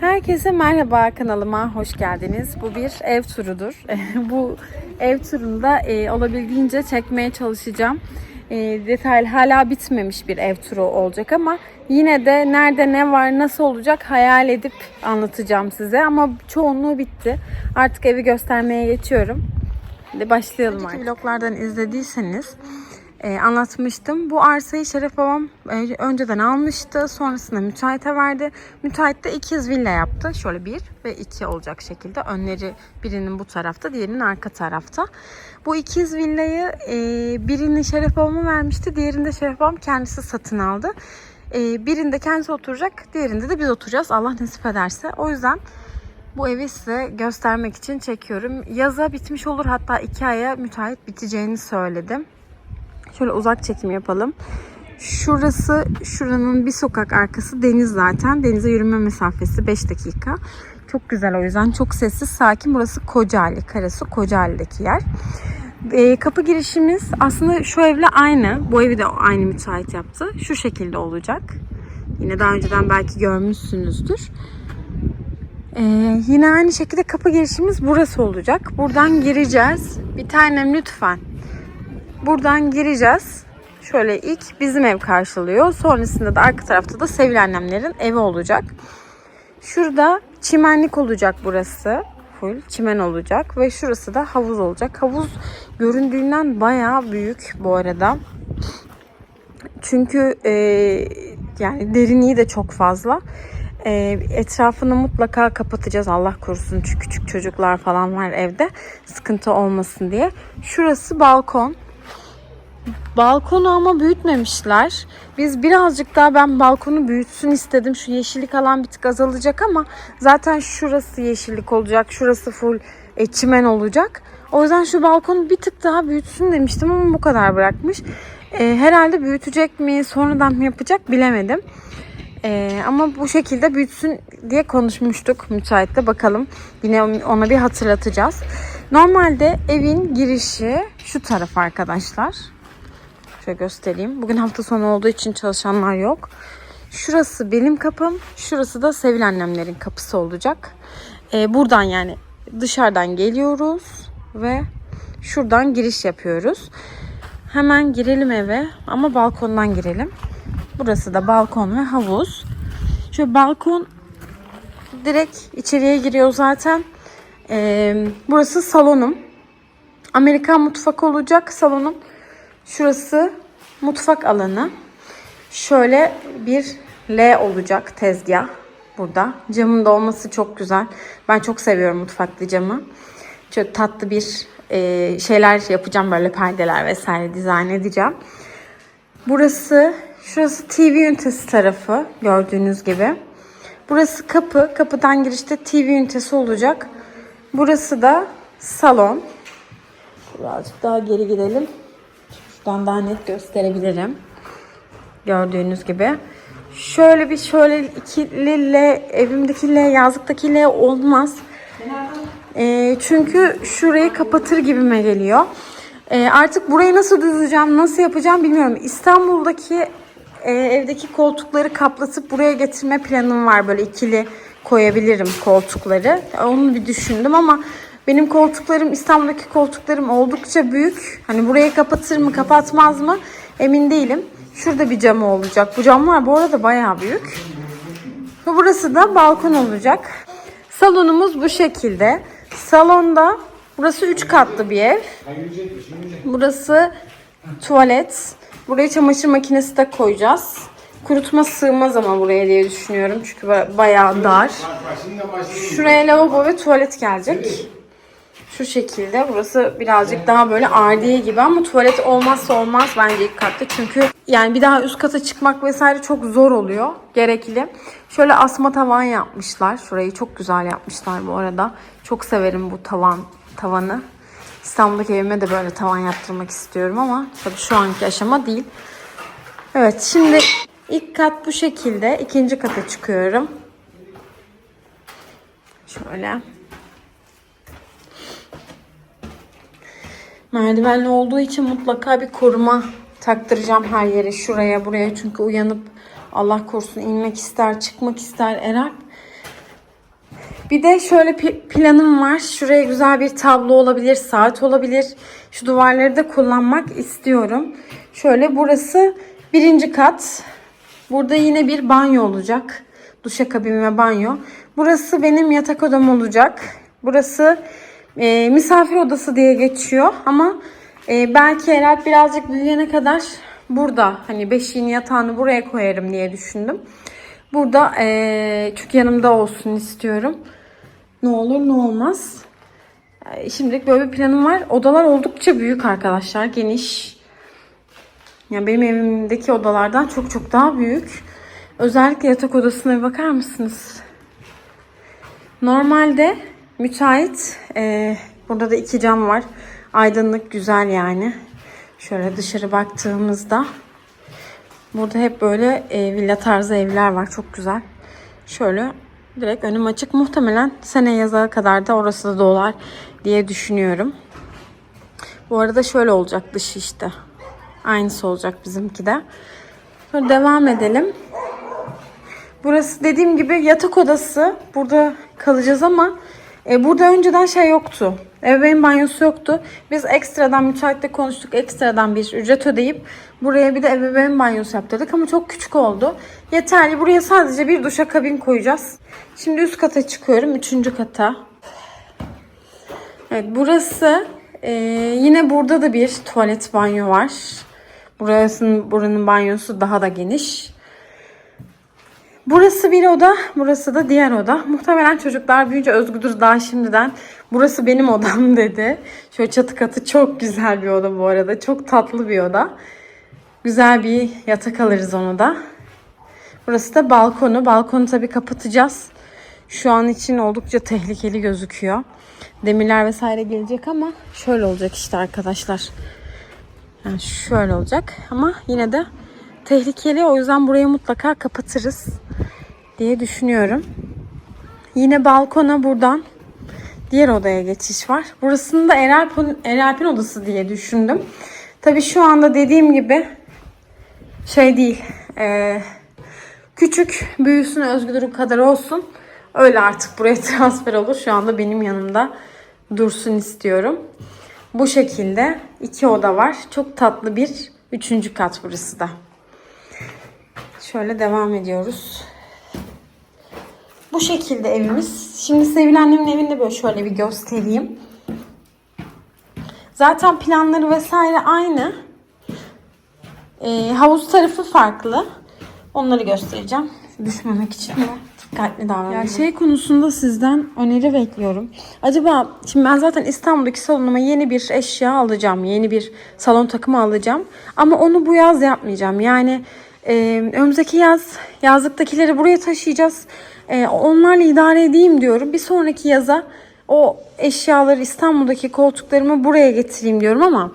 Herkese merhaba kanalıma hoş geldiniz. Bu bir ev turudur. Bu ev turunda e, olabildiğince çekmeye çalışacağım. E, detaylı hala bitmemiş bir ev turu olacak ama yine de nerede ne var nasıl olacak hayal edip anlatacağım size ama çoğunluğu bitti. Artık evi göstermeye geçiyorum. Hadi başlayalım artık. vloglardan izlediyseniz e, anlatmıştım. Bu arsayı Şeref babam e, önceden almıştı. Sonrasında müteahhite verdi. Müteahhit de ikiz villa yaptı. Şöyle bir ve iki olacak şekilde. Önleri birinin bu tarafta, diğerinin arka tarafta. Bu ikiz villayı e, birini Şeref babama vermişti. Diğerini de Şeref babam kendisi satın aldı. E, birinde kendisi oturacak, diğerinde de biz oturacağız. Allah nasip ederse. O yüzden bu evi size göstermek için çekiyorum. Yaza bitmiş olur hatta iki aya müteahhit biteceğini söyledim. Şöyle uzak çekim yapalım. Şurası, şuranın bir sokak arkası deniz zaten. Denize yürüme mesafesi 5 dakika. Çok güzel o yüzden. Çok sessiz, sakin. Burası Kocaeli, Karasu Kocaeli'deki yer. E, kapı girişimiz aslında şu evle aynı. Bu evi de aynı müteahhit yaptı. Şu şekilde olacak. Yine daha önceden belki görmüşsünüzdür. Ee, yine aynı şekilde kapı girişimiz burası olacak. Buradan gireceğiz. Bir tanem lütfen. Buradan gireceğiz. Şöyle ilk bizim ev karşılıyor. Sonrasında da arka tarafta da Sevil annemlerin evi olacak. Şurada çimenlik olacak burası. Full çimen olacak ve şurası da havuz olacak. Havuz göründüğünden bayağı büyük bu arada. Çünkü e, yani derinliği de çok fazla. E, etrafını mutlaka kapatacağız Allah korusun çünkü küçük çocuklar falan var evde sıkıntı olmasın diye. Şurası balkon. Balkonu ama büyütmemişler. Biz birazcık daha ben balkonu büyütsün istedim. Şu yeşillik alan bir tık azalacak ama zaten şurası yeşillik olacak. Şurası full çimen olacak. O yüzden şu balkonu bir tık daha büyütsün demiştim ama bu kadar bırakmış. E, herhalde büyütecek mi sonradan mı yapacak bilemedim. E, ama bu şekilde büyütsün diye konuşmuştuk müsaitte bakalım. Yine ona bir hatırlatacağız. Normalde evin girişi şu taraf arkadaşlar. Şöyle göstereyim. Bugün hafta sonu olduğu için çalışanlar yok. Şurası benim kapım. Şurası da Sevil annemlerin kapısı olacak. Ee, buradan yani dışarıdan geliyoruz ve şuradan giriş yapıyoruz. Hemen girelim eve ama balkondan girelim. Burası da balkon ve havuz. Şöyle balkon direkt içeriye giriyor zaten. Ee, burası salonum. Amerikan mutfak olacak salonum. Şurası mutfak alanı. Şöyle bir L olacak tezgah burada. Camın da olması çok güzel. Ben çok seviyorum mutfaklı camı. Çok tatlı bir e, şeyler yapacağım böyle perdeler vesaire dizayn edeceğim. Burası şurası TV ünitesi tarafı gördüğünüz gibi. Burası kapı. Kapıdan girişte TV ünitesi olacak. Burası da salon. Birazcık daha geri gidelim. Şuradan daha net gösterebilirim. Gördüğünüz gibi. Şöyle bir şöyle ikili L, evimdeki L, yazlıktaki L olmaz. E, çünkü şurayı kapatır gibime geliyor. E, artık burayı nasıl düzeceğim, nasıl yapacağım bilmiyorum. İstanbul'daki e, evdeki koltukları kaplatıp buraya getirme planım var. Böyle ikili koyabilirim koltukları. Onu bir düşündüm ama benim koltuklarım İstanbul'daki koltuklarım oldukça büyük. Hani burayı kapatır mı kapatmaz mı emin değilim. Şurada bir camı olacak. Bu camlar bu arada bayağı büyük. Ve burası da balkon olacak. Salonumuz bu şekilde. Salonda burası 3 katlı bir ev. Burası tuvalet. Buraya çamaşır makinesi de koyacağız. Kurutma sığmaz ama buraya diye düşünüyorum. Çünkü bayağı dar. Şuraya lavabo ve tuvalet gelecek. Şu şekilde. Burası birazcık daha böyle ardiye gibi ama tuvalet olmazsa olmaz bence ilk katta. Çünkü yani bir daha üst kata çıkmak vesaire çok zor oluyor. Gerekli. Şöyle asma tavan yapmışlar. Şurayı çok güzel yapmışlar bu arada. Çok severim bu tavan tavanı. İstanbul'daki evime de böyle tavan yaptırmak istiyorum ama tabii şu anki aşama değil. Evet şimdi ilk kat bu şekilde. ikinci kata çıkıyorum. Şöyle. Merdivenli olduğu için mutlaka bir koruma taktıracağım her yere. Şuraya buraya çünkü uyanıp Allah korusun inmek ister, çıkmak ister Eren. Bir de şöyle planım var. Şuraya güzel bir tablo olabilir, saat olabilir. Şu duvarları da kullanmak istiyorum. Şöyle burası birinci kat. Burada yine bir banyo olacak. Duşakabin ve banyo. Burası benim yatak odam olacak. Burası e, misafir odası diye geçiyor ama e, belki Eralp birazcık büyüyene kadar burada hani beşiğini yatağını buraya koyarım diye düşündüm. Burada e, çünkü yanımda olsun istiyorum. Ne olur ne olmaz. E, şimdilik böyle bir planım var. Odalar oldukça büyük arkadaşlar. Geniş. Yani benim evimdeki odalardan çok çok daha büyük. Özellikle yatak odasına bir bakar mısınız? Normalde müteahhit e, burada da iki cam var. Aydınlık güzel yani. Şöyle dışarı baktığımızda burada hep böyle e, villa tarzı evler var. Çok güzel. Şöyle direkt önüm açık. Muhtemelen sene yaza kadar da orası da dolar diye düşünüyorum. Bu arada şöyle olacak dışı işte. Aynısı olacak bizimki de. Sonra devam edelim. Burası dediğim gibi yatak odası. Burada kalacağız ama e, burada önceden şey yoktu. Ebeveyn banyosu yoktu. Biz ekstradan müteahhitle konuştuk. Ekstradan bir ücret ödeyip buraya bir de ebeveyn banyosu yaptırdık ama çok küçük oldu. Yeterli. Buraya sadece bir duşakabin koyacağız. Şimdi üst kata çıkıyorum. Üçüncü kata. Evet burası e, yine burada da bir tuvalet banyo var. Burasının buranın banyosu daha da geniş. Burası bir oda, burası da diğer oda. Muhtemelen çocuklar büyüyünce Özgüdür daha şimdiden burası benim odam dedi. Şöyle çatı katı çok güzel bir oda bu arada. Çok tatlı bir oda. Güzel bir yatak alırız onu da. Burası da balkonu. Balkonu tabii kapatacağız. Şu an için oldukça tehlikeli gözüküyor. Demirler vesaire gelecek ama şöyle olacak işte arkadaşlar. Yani şöyle olacak ama yine de tehlikeli. O yüzden burayı mutlaka kapatırız diye düşünüyorum. Yine balkona buradan diğer odaya geçiş var. Burasını da Eralp'in, Eralp'in odası diye düşündüm. Tabii şu anda dediğim gibi şey değil. e, küçük büyüsün özgürlüğü kadar olsun. Öyle artık buraya transfer olur. Şu anda benim yanımda dursun istiyorum. Bu şekilde iki oda var. Çok tatlı bir üçüncü kat burası da. Şöyle devam ediyoruz. Bu şekilde evimiz. Şimdi Sevil annemin evini de böyle şöyle bir göstereyim. Zaten planları vesaire aynı. Ee, havuz tarafı farklı. Onları göstereceğim. Düşmemek için de dikkatli davranıyorum. Ya şey konusunda sizden öneri bekliyorum. Acaba şimdi ben zaten İstanbul'daki salonuma yeni bir eşya alacağım. Yeni bir salon takımı alacağım. Ama onu bu yaz yapmayacağım. Yani e, önümüzdeki yaz yazlıktakileri buraya taşıyacağız. E, onlarla idare edeyim diyorum. Bir sonraki yaza o eşyaları İstanbul'daki koltuklarımı buraya getireyim diyorum ama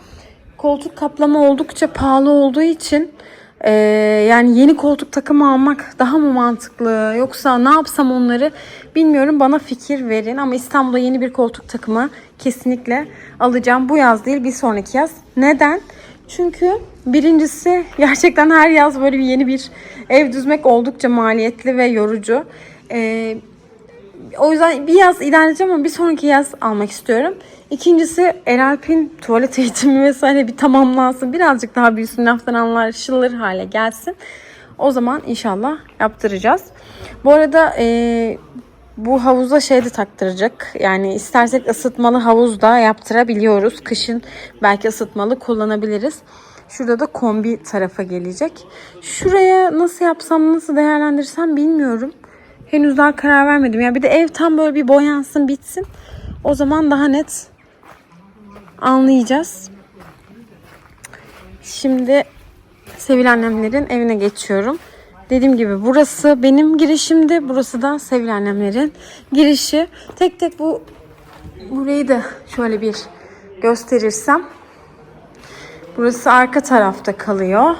koltuk kaplama oldukça pahalı olduğu için e, yani yeni koltuk takımı almak daha mı mantıklı? Yoksa ne yapsam onları bilmiyorum. Bana fikir verin. Ama İstanbul'da yeni bir koltuk takımı kesinlikle alacağım. Bu yaz değil bir sonraki yaz. Neden çünkü birincisi gerçekten her yaz böyle bir yeni bir ev düzmek oldukça maliyetli ve yorucu E, o yüzden bir yaz idare edeceğim ama bir sonraki yaz almak istiyorum. İkincisi Eralp'in tuvalet eğitimi vesaire bir tamamlansın. Birazcık daha büyüsün, laftan anlaşılır hale gelsin. O zaman inşallah yaptıracağız. Bu arada e, bu havuza şey de taktıracak. Yani istersek ısıtmalı havuz da yaptırabiliyoruz. Kışın belki ısıtmalı kullanabiliriz. Şurada da kombi tarafa gelecek. Şuraya nasıl yapsam, nasıl değerlendirsem bilmiyorum. Henüz daha karar vermedim. Yani bir de ev tam böyle bir boyansın, bitsin. O zaman daha net anlayacağız. Şimdi Sevil annemlerin evine geçiyorum. Dediğim gibi burası benim girişimdi. Burası da Sevil annemlerin girişi. Tek tek bu burayı da şöyle bir gösterirsem. Burası arka tarafta kalıyor.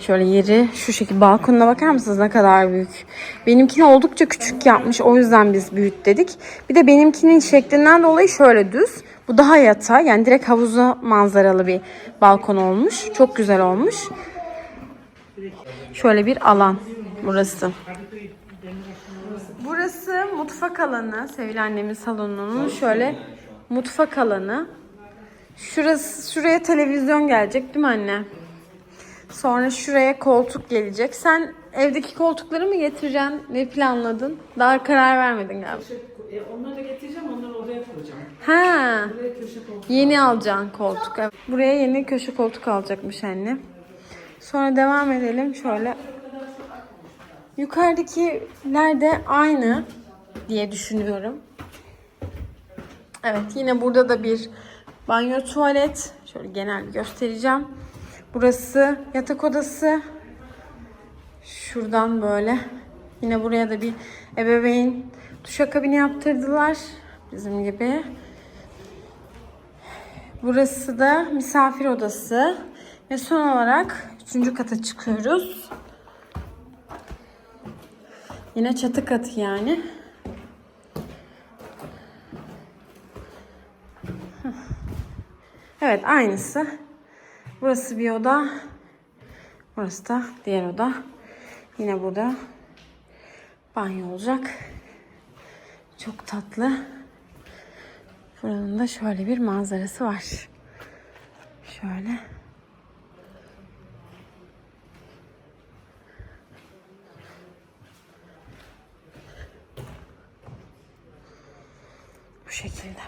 Şöyle yeri şu şekilde balkonuna bakar mısınız ne kadar büyük. Benimkini oldukça küçük yapmış o yüzden biz büyüt dedik. Bir de benimkinin şeklinden dolayı şöyle düz. Bu daha yatay yani direkt havuza manzaralı bir balkon olmuş. Çok güzel olmuş. Şöyle bir alan burası. Burası mutfak alanı. Sevgili annemin salonunun şöyle mutfak alanı. Şurası şuraya televizyon gelecek değil mi anne? Sonra şuraya koltuk gelecek. Sen evdeki koltukları mı getireceksin? Ne planladın? Daha karar vermedin galiba. E, onları da getireceğim, onları oraya koyacağım. Ha. Buraya köşe koltuk. Yeni alacaksın koltuk. Buraya yeni köşe koltuk alacakmış anne. Sonra devam edelim şöyle. Yukarıdakiler de aynı diye düşünüyorum. Evet yine burada da bir banyo tuvalet. Şöyle genel göstereceğim. Burası yatak odası. Şuradan böyle. Yine buraya da bir ebeveyn duşakabini yaptırdılar. Bizim gibi. Burası da misafir odası. Ve son olarak üçüncü kata çıkıyoruz. Yine çatı katı yani. Evet aynısı. Burası bir oda. Burası da diğer oda. Yine burada banyo olacak. Çok tatlı. Buranın da şöyle bir manzarası var. Şöyle. Şekilde.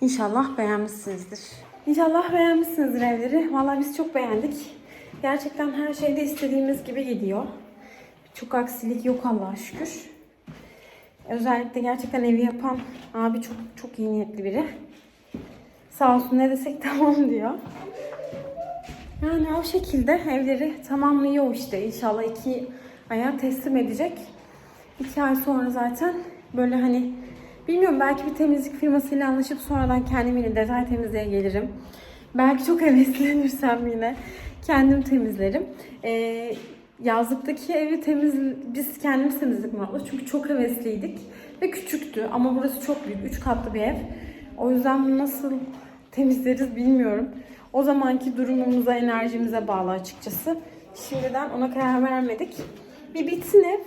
İnşallah beğenmişsinizdir. İnşallah beğenmişsinizdir evleri. Vallahi biz çok beğendik. Gerçekten her şeyde istediğimiz gibi gidiyor. Çok aksilik yok Allah'a şükür. Özellikle gerçekten evi yapan abi çok çok iyi niyetli biri. Sağ olsun ne desek tamam diyor. Yani o şekilde evleri tamamlıyor işte. İnşallah iki aya teslim edecek. İki ay sonra zaten böyle hani bilmiyorum belki bir temizlik firmasıyla anlaşıp sonradan kendim yine detay temizliğe gelirim. Belki çok heveslenirsem yine kendim temizlerim. Ee, yazlıktaki evi temiz biz kendimiz temizledik Murat'la çünkü çok hevesliydik ve küçüktü ama burası çok büyük 3 katlı bir ev. O yüzden bunu nasıl temizleriz bilmiyorum. O zamanki durumumuza, enerjimize bağlı açıkçası. Şimdiden ona karar vermedik. Bir bitsin ev.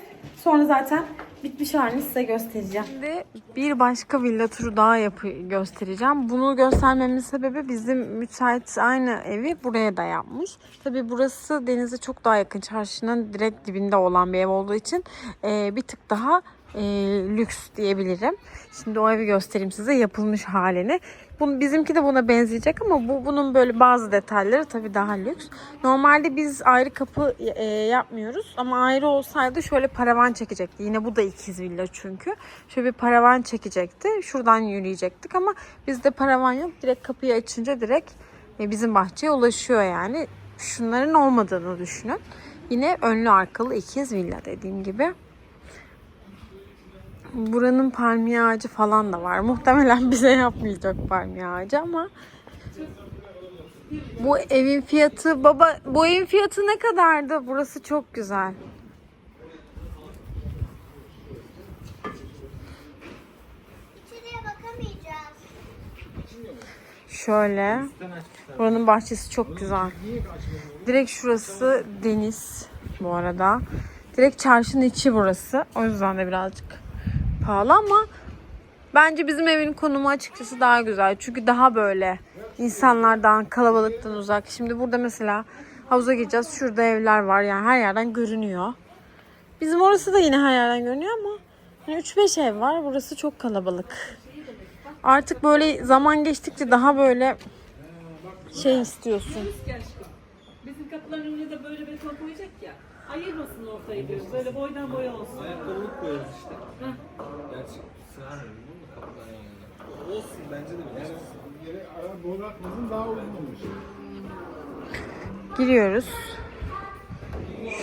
Sonra zaten bitmiş halini size göstereceğim. Şimdi bir başka villa turu daha yapı göstereceğim. Bunu göstermemin sebebi bizim müsait aynı evi buraya da yapmış. Tabi burası denize çok daha yakın. Çarşının direkt dibinde olan bir ev olduğu için e, bir tık daha e, lüks diyebilirim. Şimdi o evi göstereyim size yapılmış halini. Bunu, bizimki de buna benzeyecek ama bu bunun böyle bazı detayları tabii daha lüks. Normalde biz ayrı kapı e, yapmıyoruz ama ayrı olsaydı şöyle paravan çekecekti. Yine bu da ikiz villa çünkü. Şöyle bir paravan çekecekti. Şuradan yürüyecektik ama bizde paravan yok. Direkt kapıyı açınca direkt e, bizim bahçeye ulaşıyor yani. Şunların olmadığını düşünün. Yine önlü arkalı ikiz villa dediğim gibi. Buranın palmiye ağacı falan da var. Muhtemelen bize yapmayacak palmiye ağacı ama bu evin fiyatı baba bu evin fiyatı ne kadardı? Burası çok güzel. Şöyle. Buranın bahçesi çok güzel. Direkt şurası deniz bu arada. Direkt çarşının içi burası. O yüzden de birazcık pahalı ama bence bizim evin konumu açıkçası daha güzel. Çünkü daha böyle insanlardan, kalabalıktan uzak. Şimdi burada mesela havuza gireceğiz. Şurada evler var yani her yerden görünüyor. Bizim orası da yine her yerden görünüyor ama hani 3-5 ev var. Burası çok kalabalık. Artık böyle zaman geçtikçe daha böyle şey istiyorsun. Kapıların önüne de böyle beton koyacak ya. Ayırmasın ortayı diyoruz. Böyle boydan boya olsun. Ayakkabılık koyarız işte. Gerçi sığar mı kapıdan yanına. Olsun bence de bir Yere ara boru atmasın daha uzun olmuş. Giriyoruz.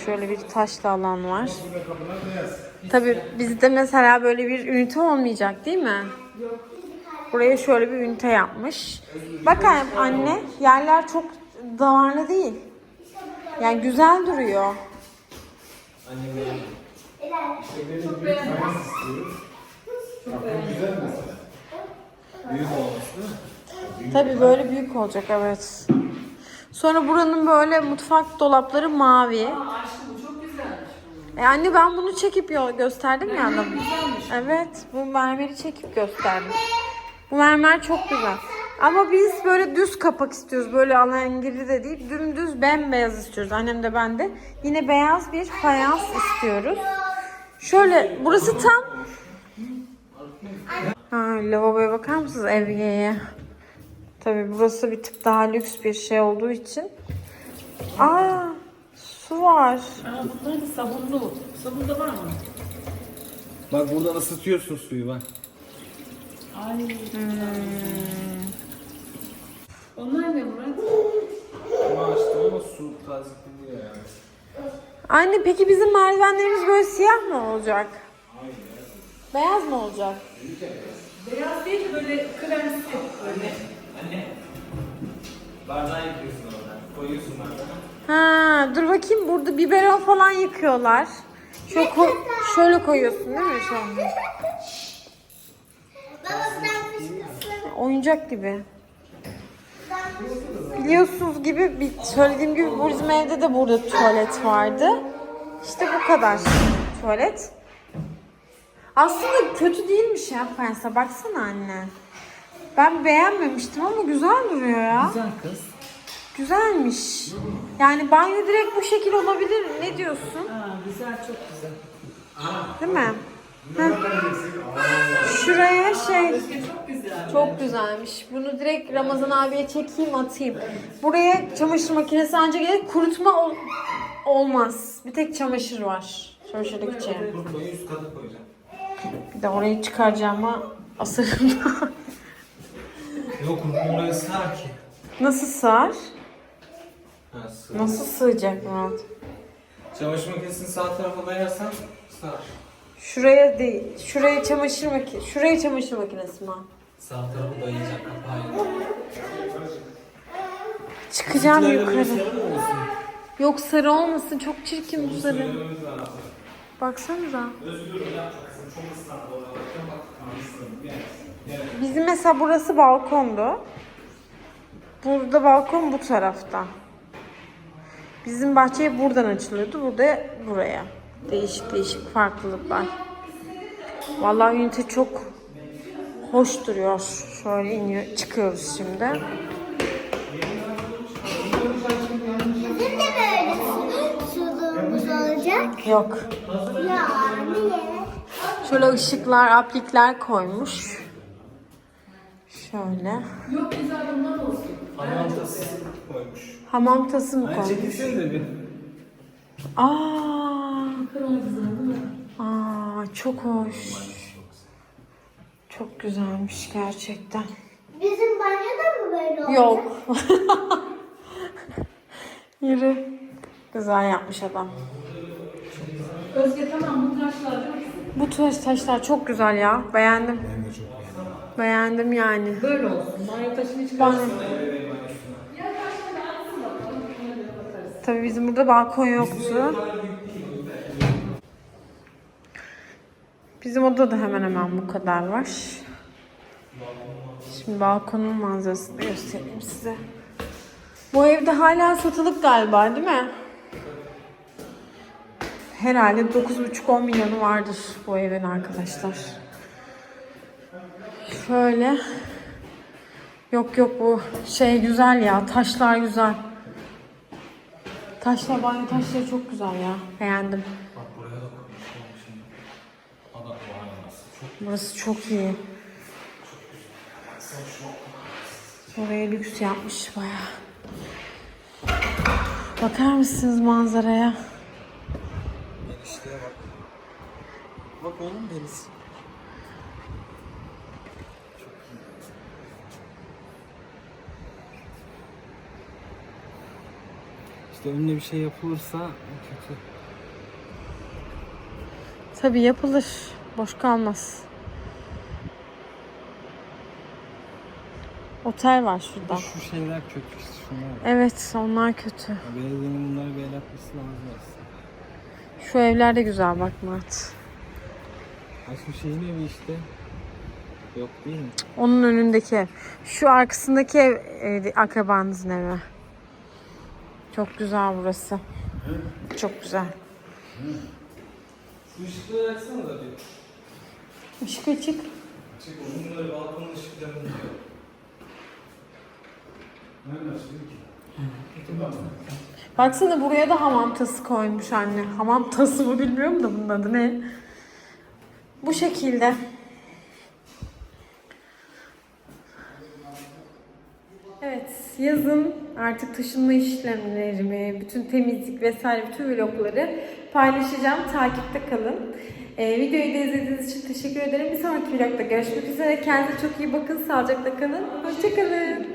Şöyle bir taşlı alan var. Tabii bizde mesela böyle bir ünite olmayacak değil mi? Buraya şöyle bir ünite yapmış. Bakın anne yerler çok damarlı değil. Yani güzel duruyor. büyük olmuş değil mi? Tabii böyle büyük olacak evet. Sonra buranın böyle mutfak dolapları mavi. Aşkım bu çok güzelmiş. E anne ben bunu çekip gösterdim ya adam. Evet bu mermeri çekip gösterdim. Bu mermer çok güzel. Ama biz böyle düz kapak istiyoruz. Böyle alengirli de değil. Dümdüz bembeyaz istiyoruz. Annem de ben de. Yine beyaz bir fayans istiyoruz. Şöyle burası tam Ha, lavaboya bakar mısınız Evge'ye? Tabii burası bir tık daha lüks bir şey olduğu için. Aa, su var. Aa, bunlar da sabunlu. Sabun da var mı? Bak buradan ısıtıyorsun suyu bak. Ay. Onlar ne Murat? Ama açtım ama su tazekleniyor yani. Anne peki bizim merdivenlerimiz böyle siyah mı olacak? Beyaz mı olacak? Beyaz değil de böyle kremsi böyle. Anne. Bardağı yıkıyorsun oradan. Koyuyorsun bardağı. Ha, dur bakayım burada biberon falan yıkıyorlar. Şöyle, ko- şöyle koyuyorsun değil mi? Baba sen fışkısın. Oyuncak gibi. Biliyorsunuz gibi bir söylediğim gibi bizim evde de burada tuvalet vardı. İşte bu kadar tuvalet. Aslında kötü değilmiş ya Pensa. Baksana anne. Ben beğenmemiştim ama güzel duruyor ya. Güzel kız. Güzelmiş. Yani banyo direkt bu şekil olabilir. Ne diyorsun? Aa, güzel çok güzel. Değil mi? Heh. Şuraya şey Çok güzel. çok güzelmiş. Bunu direkt Ramazan abiye çekeyim atayım. Buraya çamaşır makinesi ancak gelir. Kurutma ol- olmaz. Bir tek çamaşır var. Çamaşırlık için. Koyu üst kata koyacağım. Bir de orayı çıkaracağıma asarım. Yok oraya sar ki. Nasıl sığar? Ha sığ. Nasıl sığacak Murat? Çamaşır makinesini sağ tarafa dayarsan sar. Şuraya değil. Şuraya çamaşır makinesi. Şuraya çamaşır makinesi mi? Sağ tarafı dayayacak kapağı. Çıkacağım yukarı. Yok sarı olmasın. Çok çirkin bu sarı. Baksanıza. Bizim mesela burası balkondu. Burada balkon bu tarafta. Bizim bahçeye buradan açılıyordu. Burada buraya. Değişik değişik farklılıklar. Vallahi ünite çok hoş duruyor. Şöyle iniyor, çıkıyoruz şimdi. Bizim de böyle su- suluğumuz olacak. Yok. Ya niye? Şöyle ışıklar, aplikler koymuş. Şöyle. Yok bunlar olsun. Anantası koymuş. Hamam tası mı Hani koymuş? çekilsene de bir. Aa, aa, çok hoş. Çok güzelmiş gerçekten. Bizim banyoda mı böyle olacak? Yok. Yürü. Güzel yapmış adam. Özge tamam bu taşlar değil mi? Bu taş taşlar çok güzel ya. Beğendim. Beğendim yani. Böyle olsun. Banyo taşını hiç Banyo. Tabii bizim burada balkon yoktu. Bizim odada da hemen hemen bu kadar var. Şimdi balkonun manzarasını göstereyim size. Bu evde hala satılık galiba değil mi? Herhalde 9,5-10 milyonu vardır bu evin arkadaşlar. Şöyle. Yok yok bu şey güzel ya. Taşlar güzel. Taşlar banyo taşları çok güzel ya. Beğendim. Bak buraya da koymuş şimdi. Adam var anası. Çok Burası çok iyi. Oraya lüks yapmış baya. Bakar mısınız manzaraya? genişliğe bak. Bak oğlum deniz. İşte önüne bir şey yapılırsa kötü. Tabii yapılır. Boş kalmaz. Otel var şurada. Şu şeyler kötü şunlar. var. Evet onlar kötü. Belediyenin bunları bir el atması lazım aslında. Şu evler de güzel bak Murat. Ha şu şeyin evi işte. Yok değil mi? Onun önündeki ev. Şu arkasındaki ev e, akrabanızın evi. Çok güzel burası. Çok güzel. Şu ışıkları açsana da bir. Işık açık. Çek onları balkonun ışıklarını diyor. Nereden açtın ki? Baksana buraya da hamam tası koymuş anne. Hamam tası mı bilmiyorum da bunun adı ne? Bu şekilde. Evet, yazın artık taşınma işlemlerimi, bütün temizlik vesaire bütün vlogları paylaşacağım. Takipte kalın. Ee, videoyu da izlediğiniz için teşekkür ederim. Bir sonraki vlogda görüşmek üzere. Kendinize çok iyi bakın. Sağlıcakla kalın. Hoşçakalın.